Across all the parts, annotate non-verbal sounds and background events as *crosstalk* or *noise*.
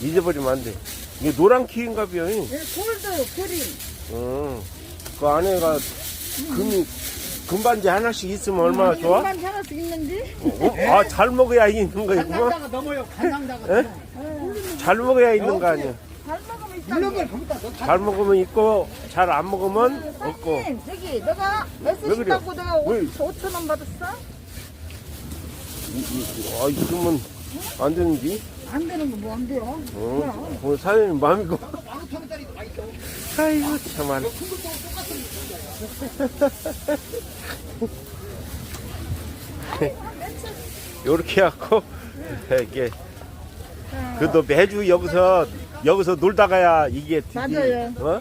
잊어버리면 안 돼. 이게 노란 키인가 봐요. 네, 골드 그린. 어. 그 안에가 금이 금반지 하나씩 있으면 얼마나 좋아? 만 하나씩 있는지. 어? 아, 잘 먹어야 있는 거이구만. 간장다가 넘어요. 간장다가. 에? 잘 먹어야 있는 거 아니야. 잘 먹으면 있다. 이런 걸 거기다 넣어. 잘 먹으면 있고 잘 안 먹으면 없고. 사장님 여기 너가 왜 메시지 그래요? 받고 내가 왜? 5천 원 받았어? 아, 이러면 안 되는지. 안 되는 거 뭐 안 돼요? 어, 오늘 사장님 마음이고. *laughs* 아이고, 참말. *laughs* 요렇게 해갖고, 이게, 그래도 매주 여기서, 여기서 놀다가야 이게 맞아요. 어?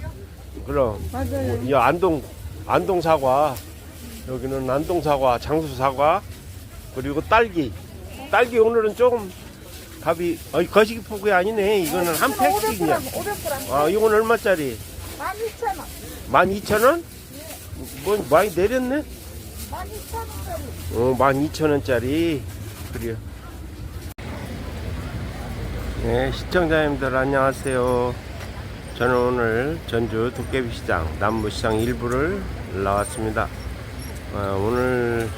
그럼. 맞아요. 이 안동, 안동 사과, 여기는 안동 사과, 장수 사과, 그리고 딸기. 딸기 오늘은 조금 값이, 어, 거시기 포구이 아니네. 이거는 한 팩씩이냐. 500g. 아, 이건 얼마짜리? 12,000원. 12,000원? 뭐, 많이 내렸네? 12,000원짜리. 어, 12,000원짜리. 그래요. 네, 시청자님들 안녕하세요. 저는 오늘 전주 도깨비시장, 남부시장 일부를 나왔습니다. 어, 오늘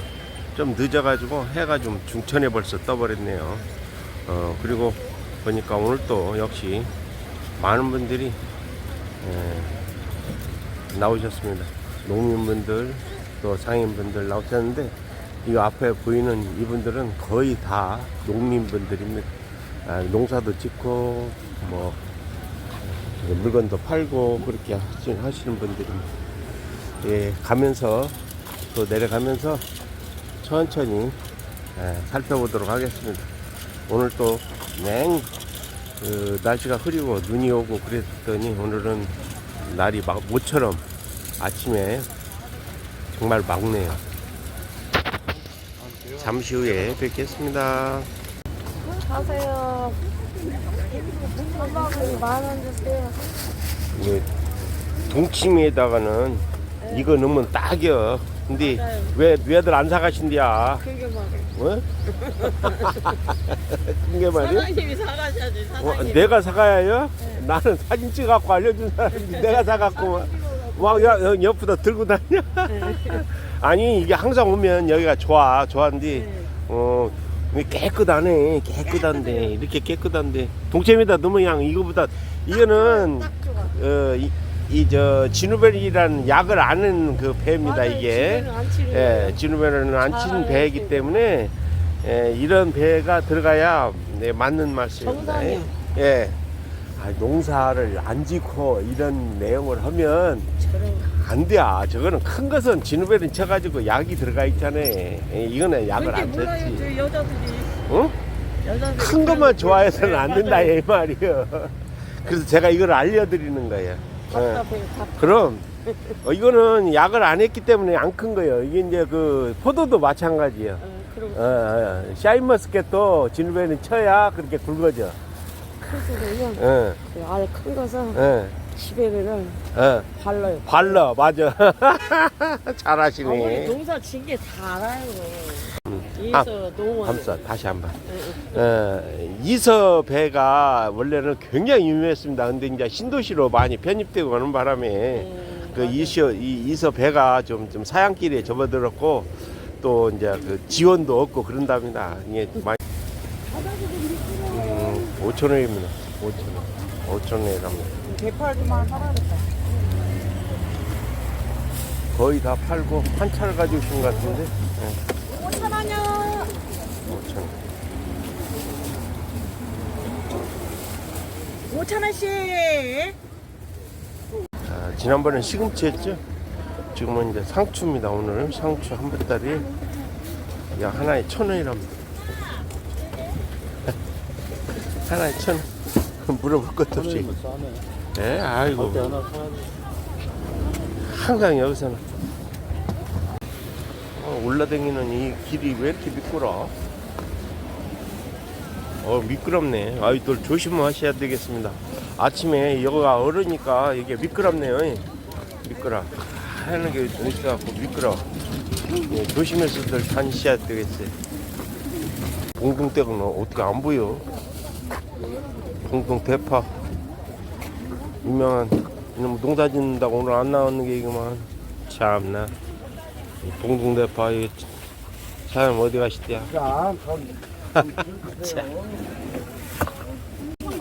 좀 늦어가지고 해가 좀 중천에 벌써 떠버렸네요. 어, 그리고 보니까 오늘 또 역시 많은 분들이 예, 나오셨습니다. 농민분들 또 상인분들 나오셨는데 이 앞에 보이는 이분들은 거의 다 농민분들입니다. 아, 농사도 짓고 뭐 물건도 팔고 그렇게 하시- 하시는 분들입니다. 예, 가면서 또 내려가면서 천천히 예, 살펴보도록 하겠습니다. 오늘 또 냉, 그 날씨가 흐리고 눈이 오고 그랬더니 오늘은 날이 막 모처럼 아침에 정말 막네요. 잠시 후에 뵙겠습니다. 가세요. 엄마가 만원 주세요. 동치미에다가는 이거 넣으면 딱이야. 근데 왜 왜들 안 사가신디야? 그게 말이야. 어? *laughs* 그게 말이야? 사장님이 사가셔야지. 어, 사장님. 내가 사가야요? 나는 사진 찍어갖고 알려준 사람인데 내가 사갖고 막 야, 여- 옆에다 들고 다녀? *laughs* 아니 이게 항상 오면 여기가 좋아 좋아한데 어 이게 깨끗하네 깨끗한데 이렇게 깨끗한데 동체미다 너무 그냥 이거보다 이거는 어, 이 저 진우벨이라는 약을 아는 그 배입니다 맞아요. 이게 지금은 안. 예, 진우벨은 안 치는 잘 배이기 알지. 때문에 예, 이런 배가 들어가야 네, 맞는 말씀입니다. 정상이요. 예. 아, 농사를 안 짓고 이런 내용을 하면 저런 안 돼. 아, 저거는 큰 것은 진우벨은 쳐가지고 약이 들어가 있잖아요. 예, 이거는 약을 그렇게 안 몰라요. 쳤지. 저 여자들이. 응? 여자들이. 큰 것만 좋아해서는 거- 안 네, 된다. 이 말이요. 그래서 제가 이걸 알려드리는 거예요. 예. 답답해요. 답. 그럼 어, 이거는 약을 안 했기 때문에 안 큰 거예요. 이게 이제 그 포도도 마찬가지예요. 어, 그럼 어, 어, 샤인머스켓도 진우배는 쳐야 그렇게 굵어져. 크거든요. 어, 그 아예 큰 것은 어, 집에는 어. 발라요. 발라, 맞아. 어머니 *laughs* 잘하시네. 농사 진 게 다 알아요. 아. 감사, 다시 한 번. 어, 이서 배가 원래는 굉장히 유명했습니다. 근데 이제 신도시로 많이 편입되고 가는 바람에 그 이서, 이, 이서 배가 좀, 좀 사양길에 접어들었고 또 이제 그 지원도 없고 그런답니다. 이게 많이. 음, 5천 원입니다. 5천 원. 5천 원이랍니다. 개팔기만 하라니까. 거의 다 팔고 한 차를 가지고 오신 것 같은데. 네. 5천 원이요. 5천 원. 5천 원씩. 아, 지난번엔 시금치 했죠? 지금은 이제 상추입니다. 오늘 상추 한 보따리 야 하나에 천 원이랍니다. *laughs* 하나에 천 원. *laughs* 물어볼 것도 없이. 예, 아이고. 항상 여기서는 어, 올라다니는 이 길이 왜 이렇게 미끄러? 어 미끄럽네. 아이들 조심하셔야 되겠습니다. 아침에 여기가 얼으니까 이게 미끄럽네요. 미끄러. 하는 게 있어갖고 미끄러. 예, 조심해서들 다니셔야 되겠어요. 봉동댁은 어떻게 안 보여? 동동 대파 유명한 이놈 농사 짓는다고 오늘 안 나오는 게 이거만 참나 이 동동 대파 이 사람 어디 가시대야 자, 그럼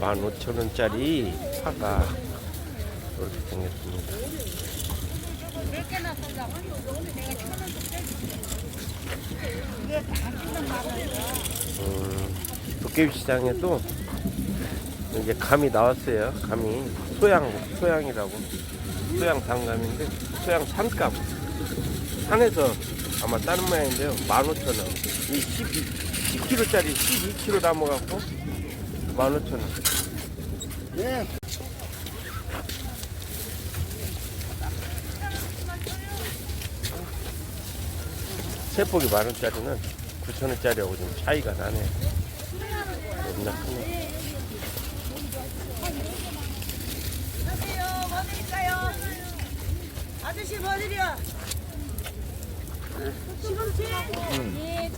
만 오천 원짜리 파가 이렇게 생겼습니다. 음, 도깨비 시장에도 이제 감이 나왔어요. 감이 소양 소양이라고 소양 단감인데 소양 산감 산에서 아마 다른 모양인데요. 만 오천 원. 이 12, 10kg짜리 12kg 담아갖고 만 오천 원. 예. 세폭이 만 원짜리는 9천 원짜리하고 좀 차이가 나네. 겁나 크네. 뭐 드릴까요? 아저씨 뭐 드려? 시금치? 예.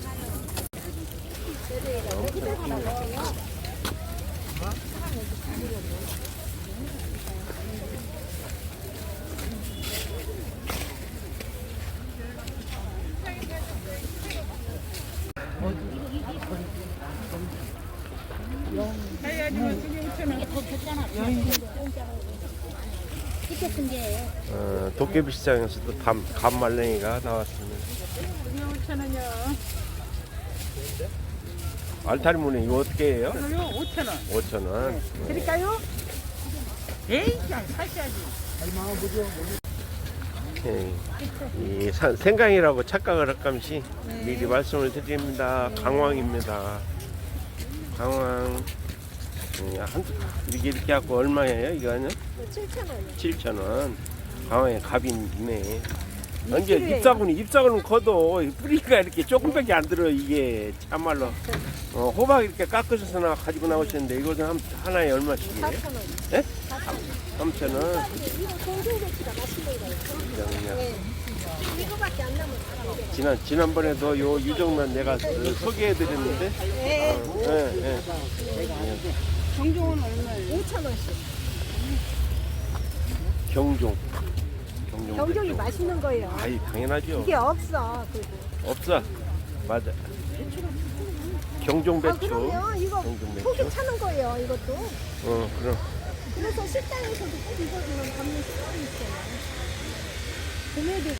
도깨비 시장에서도 감, 감말랭이가 나왔습니다. 5천원요. 알타리 무늬 이거 어떻게 해요? 이거요 5천원. 5천 원. 드릴까요? 에이, 그냥 사셔야지. 예, 이 산- 생강이라고 착각을 할감시 미리 말씀을 드립니다. 강황입니다. 강황 음, 한 이게 이렇게 갖고 얼마예요? 이거는 7천원이요. 7천 원. 강황에 값이 있네. 이제 잎사귀는 잎사귀는 커도 이 뿌리가 이렇게 조금밖에 안 들어 이게 참말로 어, 호박 이렇게 깎으셔서 나 가지고 나오셨는데 이것은 한, 하나에 얼마씩이에요? 4천 원. 예? 3천 원. 이거 동동배추가 맛있는 거예요. 그냥 이거밖에 안 남은 지난 지난번에도 요 유정란 내가 그 소개해드렸는데. 네. 어, 예, 예. 정종은 얼마예요? 5천 원씩. 경종. 경종. 정종이 배추. 맛있는 거예요. 아이 당연하죠. 이게 없어. 그리고. 없어. 맞아. 경종 아, 배추. 그럼요. 이거 경종 배추. 속이 차는 거예요. 이것도. 어 그럼. 그래서 식당에서도 꼭 이거 주면 담는 식당이 있어요. 금액이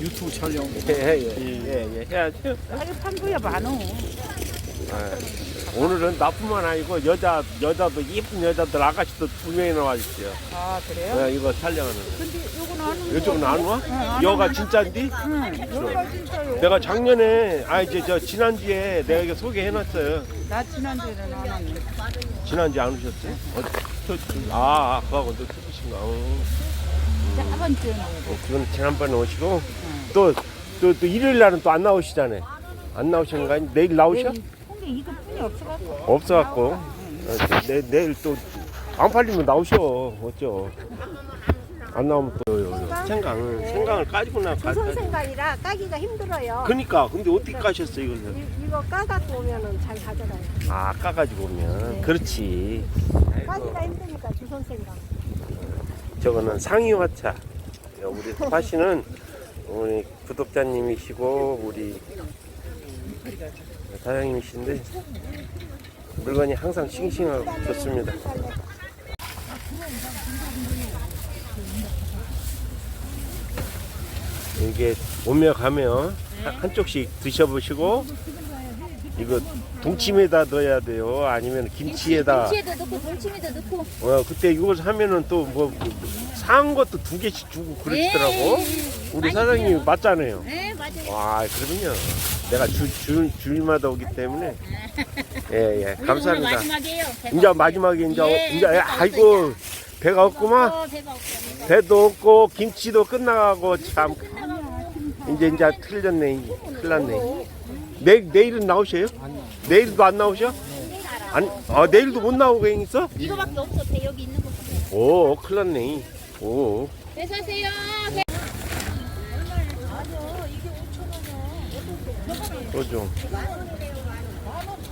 유튜브 촬영. 예예예 예, 예, 해야죠. 하루 판부야 많어. 예. 오늘은 나뿐만 아니고 여자 여자도 예쁜 여자들 아가씨도 두 명이 나 와 있어요. 아 그래요? 예, 이거 촬영하는. 거. 근데 요거는 하는 요쪽은 안 와? 여가 진짜인데? 응. 요거가 진짜요. 내가 작년에 아 이제 저 지난주에 내가 이거 소개해놨어요. 나 지난주에는 안 왔는데. 지난주 에 안 오셨어요? 어, 저, 저, 아, 아, 그거하고 또 틀리신가? 어, 저번 주에는 어, 그건 지난번에 오시고 또, 또, 또 일요일 날은 또 안 나오시잖아요. 안 나오시는 거 아니? 내일 나오셔? 근데 이것뿐이 없어갖고. 없어갖고 어, 내, 내일 또 안 팔리면 나오셔. 어쩌? 안 나오면 또 요, 요. 생강을 생강을 까지고 나 까. 조선 생강이라 까기가 힘들어요. 그니까 근데 어떻게 까셨어 이거를? 이, 이거 까갖고 오면은 잘 가져가요. 아 까가지고 오면 네. 그렇지. 까기가 힘드니까 조선 생강. 저거는 상이화차. 우리 파시는 우리 구독자님이시고 우리 사장님이신데 물건이 항상 싱싱하고 좋습니다. 이게 오며 가며 한- 한쪽씩 드셔보시고 이거 동치미에다 넣어야 돼요. 아니면 김치에다. 김치에도 넣고 동치미도 넣고 어, 그때 이걸 하면은 또 뭐 사한 것도 두 개씩 주고 그러시더라고. 우리 많이 사장님이 줘요. 맞잖아요. 네 맞아요 와, 그러면요. 내가 주, 주, 주일마다 오기 때문에. 예, 예. 오늘 감사합니다. 마지막이에요 배가 이제 없어요. 마지막에 이제, 예, 이제, 배가 아이고, 없어요. 배가 없구만. 어, 배가 없어요 배도 없고, 김치도 끝나가고, 참. 이제, 이제 틀렸네. 큰일 났네. 내일, 내일은 나오셔요? 내일도 안 나오셔? 안, 아, 내일도 못 나오고 있어? 이거밖에 없어 배 여기 있는 거 보세요 오, 큰일 났네. 오. 계세요. 오종.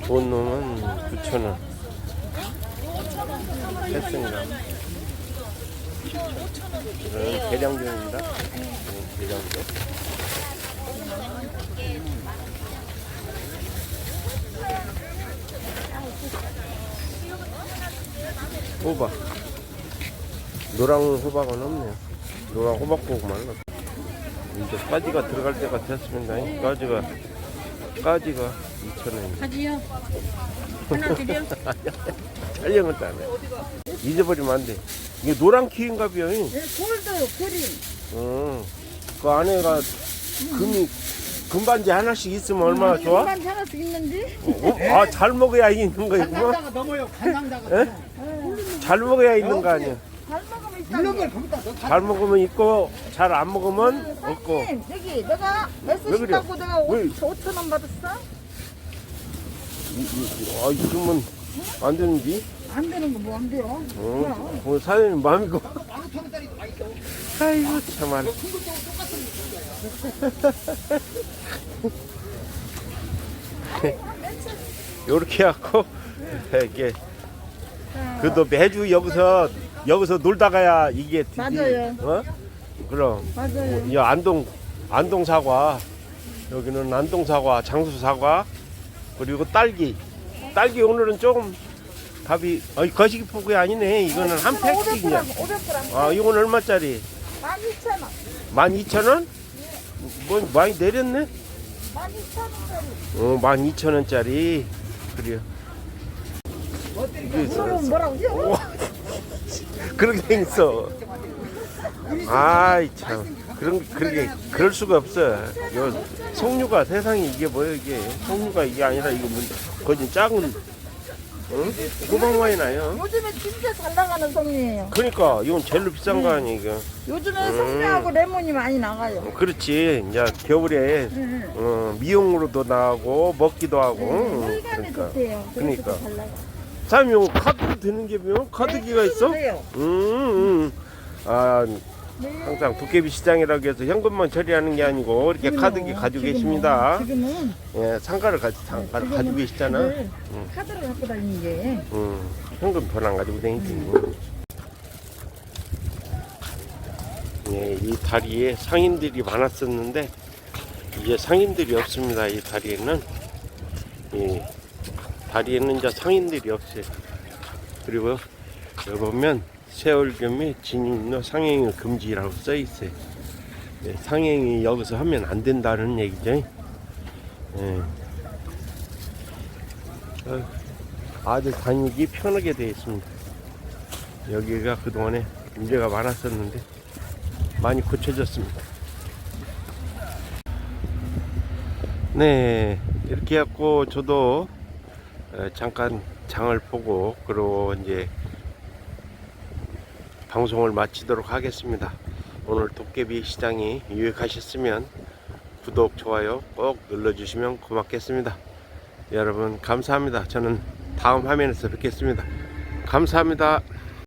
본 놈은 9천 원. 했습니다. 이건 대장종입니다. 네, 대장종. 오바. 노랑 호박은 없네요. 노랑 호박고구마는 없 이제 까지가 들어갈 때가 됐습니다. 까지가 까지가 2,000원입니다. 가지요. 하나 드려. *laughs* 촬영을 안 해. 잊어버리면 안 돼. 이게 노란 키인가 봐요. 골드 그림. 어. 그 안에가 금이 금반지 하나씩 있으면 얼마나 좋아? 만 하나씩 있는지. 어? 아, 잘 먹어야 있는 거이구만. 간상자가 넘어요. 간상자가. 에? 잘 먹어야 있는 거 아니야. 잘 먹으면 있다. 물론 걸 거기다 넣어. 잘 먹으면 있고 잘 안 먹으면 없고. 선생님, 여기 내가 왜 그래요? 신다고 내가 왜? 5천 원 받았어? 아, 이러면 안 되는지. 안 되는 거 뭐 안 돼요? 어, 뭐 사장님 마음이고. 아이고 참말. *laughs* 요렇게 하고 이게 그래도 매주 여기서 여기서 놀다가야 이게 드디- 맞아요. 어? 그럼 맞아요. 이 안동 안동 사과 여기는 안동 사과 장수 사과 그리고 딸기 딸기 오늘은 조금 값이 어이 거시기 포구 아니네 이거는 한 팩씩이냐 500g, 500g. 아 이건 얼마짜리 12,000원. 12,000원 뭐 많이 내렸네 12,000원짜리. 어 12,000원짜리 그래요 있어. 그럼 뭐라고요? 그런 게 있어 아이 참 그런 그렇게 그럴 수가 없어 요 석류가 세상에 이게 뭐야 이게 석류가 이게 아니라 이거 뭐 거진 작은 응? 호박 많이 나요 요즘에 진짜 잘 나가는 성이에요. 그러니까 이건 제일로 비싼 거 아니야 이거 요즘에 음. 성류하고 레몬이 많이 나가요. 그렇지 이제 겨울에 응, 어, 미용으로도 나가고 먹기도 하고 응. 응, 혈관에 그러니까 좋대요. 그러니까. 잘 나가. 이거 카드로 되는 게 뭐요? 카드기가 있어? 돼요. 음, 음. 아 네. 항상 도깨비 시장이라고 해서 현금만 처리하는 게 아니고 이렇게 지금은, 카드기 가지고 지금은, 계십니다. 지금은 예, 상가를 가지 상가를 지금은 가지고 계시잖아. 카드를, 응. 카드를 갖고 다니는 게. 음, 현금 돈 안 가지고 다니지. 예, 이 다리에 상인들이 많았었는데 이제 상인들이 없습니다. 이 다리에는 이 다리에는 이제 상인들이 없어요. 그리고 여기 보면 세월겸에 진입로 상행을 금지라고 써 있어요. 예, 상행이 여기서 하면 안 된다는 얘기죠. 예. 어, 아들 다니기 편하게 되어 있습니다. 여기가 그동안에 문제가 많았었는데 많이 고쳐졌습니다. 네, 이렇게 해갖고 저도 어, 잠깐 장을 보고 그리고 이제 방송을 마치도록 하겠습니다. 오늘 도깨비 시장이 유익하셨으면 구독, 좋아요 꼭 눌러주시면 고맙겠습니다. 여러분 감사합니다. 저는 다음 화면에서 뵙겠습니다. 감사합니다.